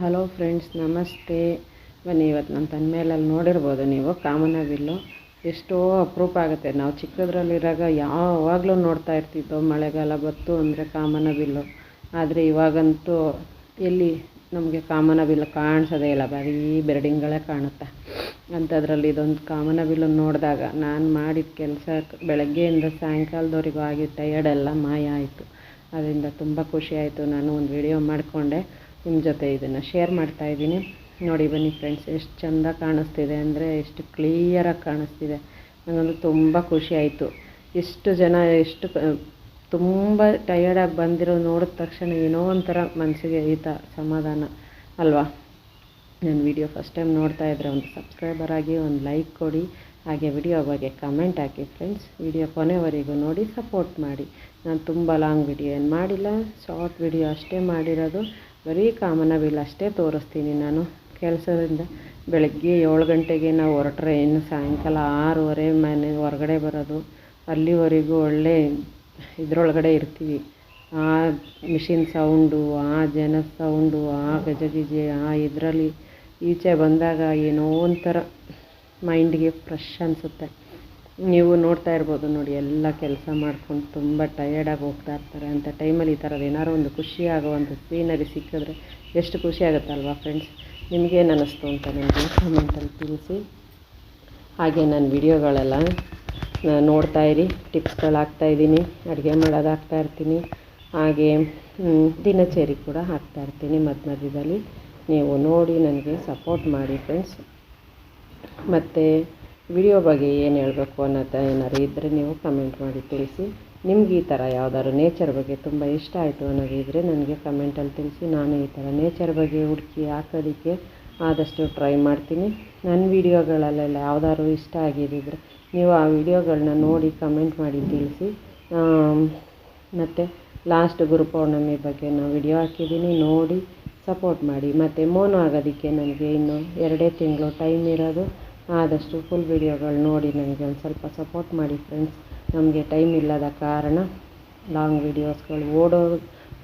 Hello friends ನಮಸ್ತೆ. ಬನ್ನಿ ಇವತ್ತು ನನ್ನ ಮೇಲಲ್ಲಿ ನೋಡಿರ್ಬೋದು ನೀವು ಕಾಮನಬಿಲ್ಲು ಎಷ್ಟೋ ಅಪರೂಪ ಆಗುತ್ತೆ. ನಾವು ಚಿಕ್ಕದ್ರಲ್ಲಿರಾಗ ಯಾವಾಗಲೂ ನೋಡ್ತಾ ಇರ್ತಿದ್ದೋ ಮಳೆಗಾಲ ಬತ್ತು ಅಂದರೆ ಕಾಮನಬಿಲ್ಲು ಆದರೆ ಇವಾಗಂತೂ ಎಲ್ಲಿ ನಮಗೆ ಕಾಮನಬಿಲ್ಲು ಕಾಣಿಸೋದೇ ಇಲ್ಲ. ಬರೀ ಬಿಲ್ಡಿಂಗ್ಗಳೇ ಕಾಣುತ್ತೆ. ಅಂಥದ್ರಲ್ಲಿ ಇದೊಂದು ಕಾಮನಬಿಲ್ಲು ನೋಡಿದಾಗ ನಾನು ಮಾಡಿದ ಕೆಲಸ ಬೆಳಗ್ಗೆಯಿಂದ ಸಾಯಂಕಾಲದವರೆಗೂ ಆಗಿ ಟಯರ್ಡ್ ಎಲ್ಲ ಮಾಯ ಆಯಿತು. ಅದರಿಂದ ತುಂಬ ಖುಷಿ ಆಯಿತು. ನಾನು ಒಂದು ವಿಡಿಯೋ ಮಾಡಿಕೊಂಡೆ. ನಿಮ್ಮ ಜೊತೆ ಇದನ್ನು ಶೇರ್ ಮಾಡ್ತಾ ಇದ್ದೀನಿ. ನೋಡಿ ಬನ್ನಿ ಫ್ರೆಂಡ್ಸ್ ಎಷ್ಟು ಚೆಂದ ಕಾಣಿಸ್ತಿದೆ ಅಂದರೆ ಎಷ್ಟು ಕ್ಲಿಯರಾಗಿ ಕಾಣಿಸ್ತಿದೆ. ನನಗಂತೂ ತುಂಬ ಖುಷಿ ಆಯಿತು. ಎಷ್ಟು ಜನ ಎಷ್ಟು ತುಂಬ ಟಯರ್ಡಾಗಿ ಬಂದಿರೋ ನೋಡಿದ ತಕ್ಷಣ ಏನೋ ಒಂಥರ ಮನಸ್ಸಿಗೆ ಈತ ಸಮಾಧಾನ, ಅಲ್ವಾ? ನನ್ನ ವಿಡಿಯೋ ಫಸ್ಟ್ ಟೈಮ್ ನೋಡ್ತಾ ಇದ್ದರೆ ಒಂದು ಸಬ್ಸ್ಕ್ರೈಬರ್ ಆಗಿ ಒಂದು ಲೈಕ್ ಕೊಡಿ. ಹಾಗೆ ವಿಡಿಯೋ ಬಗ್ಗೆ ಕಮೆಂಟ್ ಹಾಕಿ ಫ್ರೆಂಡ್ಸ್ ವಿಡಿಯೋ ಕೊನೆವರೆಗೂ ನೋಡಿ ಸಪೋರ್ಟ್ ಮಾಡಿ. ನಾನು ತುಂಬ ಲಾಂಗ್ ವಿಡಿಯೋ ಏನು ಮಾಡಿಲ್ಲ ಶಾರ್ಟ್ ವಿಡಿಯೋ ಅಷ್ಟೇ ಮಾಡಿರೋದು. ಬರೀ ಕಾಮನಬಿಲ್ ಅಷ್ಟೇ ತೋರಿಸ್ತೀನಿ ನಾನು. ಕೆಲಸದಿಂದ ಬೆಳಗ್ಗೆ ಏಳು ಗಂಟೆಗೆ ನಾವು ಹೊರಟ್ರೆ ಇನ್ನು ಸಾಯಂಕಾಲ ಆರೂವರೆ ಮನೆ ಹೊರಗಡೆ ಬರೋದು. ಅಲ್ಲಿವರೆಗೂ ಒಳ್ಳೆ ಇದರೊಳಗಡೆ ಇರ್ತೀವಿ. ಆ ಮಿಷಿನ್ ಸೌಂಡು ಆ ಜನ ಸೌಂಡು ಆ ಗಜಗಿಜೆ, ಆ ಇದರಲ್ಲಿ ಈಚೆ ಬಂದಾಗ ಏನೋ ಒಂಥರ ಮೈಂಡ್ಗೆ ಫ್ರೆಶ್ ಅನಿಸುತ್ತೆ. ನೀವು ನೋಡ್ತಾ ಇರ್ಬೋದು ನೋಡಿ, ಎಲ್ಲ ಕೆಲಸ ಮಾಡ್ಕೊಂಡು ತುಂಬ ಟಯರ್ಡಾಗಿ ಹೋಗ್ತಾ ಇರ್ತಾರೆ. ಅಂತ ಟೈಮಲ್ಲಿ ಈ ಥರದ್ದು ಏನಾದ್ರು ಒಂದು ಖುಷಿ ಆಗುವಂಥ ಸೀನರಿ ಸಿಕ್ಕಿದ್ರೆ ಎಷ್ಟು ಖುಷಿ ಆಗುತ್ತಲ್ವಾ ಫ್ರೆಂಡ್ಸ್ ನಿಮಗೇನು ಅನ್ನಿಸ್ತು ಅಂತ ನನಗೆ ಕಮೆಂಟಲ್ಲಿ ತಿಳಿಸಿ. ಹಾಗೆ ನನ್ನ ವಿಡಿಯೋಗಳೆಲ್ಲ ನೋಡ್ತಾ ಇರಿ ಟಿಪ್ಸ್ಗಳು ಹಾಕ್ತಾಯಿದ್ದೀನಿ ಅಡುಗೆ ಮಾಡೋದು ಹಾಕ್ತಾ ಇರ್ತೀನಿ. ಹಾಗೆ ದಿನಚರಿ ಕೂಡ ಹಾಕ್ತಾ ಇರ್ತೀನಿ ಮಧ್ಯ ಮಧ್ಯದಲ್ಲಿ. ನೀವು ನೋಡಿ, ನನಗೆ ಸಪೋರ್ಟ್ ಮಾಡಿ ಫ್ರೆಂಡ್ಸ್ ಮತ್ತು ವಿಡಿಯೋ ಬಗ್ಗೆ ಏನು ಹೇಳಬೇಕು ಅನ್ನೋದು ಏನಾದ್ರು ಇದ್ದರೆ ನೀವು ಕಮೆಂಟ್ ಮಾಡಿ ತಿಳಿಸಿ. ನಿಮ್ಗೆ ಈ ಥರ ಯಾವ್ದಾದ್ರು ನೇಚರ್ ಬಗ್ಗೆ ತುಂಬ ಇಷ್ಟ ಆಯಿತು ಅನ್ನೋದಿದ್ದರೆ ನನಗೆ ಕಮೆಂಟಲ್ಲಿ ತಿಳಿಸಿ. ನಾನು ಈ ಥರ ನೇಚರ್ ಬಗ್ಗೆ ಹುಡುಕಿ ಹಾಕೋದಕ್ಕೆ ಆದಷ್ಟು ಟ್ರೈ ಮಾಡ್ತೀನಿ. ನನ್ನ ವೀಡಿಯೋಗಳಲ್ಲೆಲ್ಲ ಯಾವ್ದಾದ್ರು ಇಷ್ಟ ಆಗಿದ್ದಿದ್ರೆ ನೀವು ಆ ವಿಡಿಯೋಗಳನ್ನ ನೋಡಿ ಕಮೆಂಟ್ ಮಾಡಿ ತಿಳಿಸಿ. ಮತ್ತು ಲಾಸ್ಟ್ ಗುರುಪೌರ್ಣಮಿ ಬಗ್ಗೆ ನಾನು ವಿಡಿಯೋ ಹಾಕಿದ್ದೀನಿ. ನೋಡಿ ಸಪೋರ್ಟ್ ಮಾಡಿ. ಮತ್ತು ಮೋನು ಆಗೋದಕ್ಕೆ ನನಗೆ ಇನ್ನು ಎರಡೇ ತಿಂಗಳು ಟೈಮ್ ಇರೋದು. ಆದಷ್ಟು ಫುಲ್ ವಿಡಿಯೋಗಳು ನೋಡಿ ನನಗೆ ಒಂದು ಸ್ವಲ್ಪ ಸಪೋರ್ಟ್ ಮಾಡಿ ಫ್ರೆಂಡ್ಸ್ ನಮಗೆ ಟೈಮ್ ಇಲ್ಲದ ಕಾರಣ ಲಾಂಗ್ ವಿಡಿಯೋಸ್ಗಳು ಓಡೋ,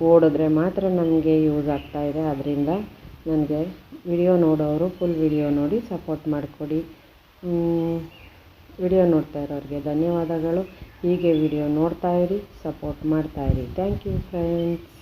ಓಡಿದ್ರೆ ಮಾತ್ರ ನನಗೆ ಯೂಸ್ ಆಗ್ತಾಯಿದೆ ಅದರಿಂದ ನನಗೆ ವಿಡಿಯೋ ನೋಡೋರು ಫುಲ್ ವಿಡಿಯೋ ನೋಡಿ ಸಪೋರ್ಟ್ ಮಾಡಿಕೊಡಿ. ವಿಡಿಯೋ ನೋಡ್ತಾ ಇರೋರಿಗೆ ಧನ್ಯವಾದಗಳು. ಹೀಗೆ ವಿಡಿಯೋ ನೋಡ್ತಾ ಇರಿ ಸಪೋರ್ಟ್ ಮಾಡ್ತಾ ಇರಿ. Thank you friends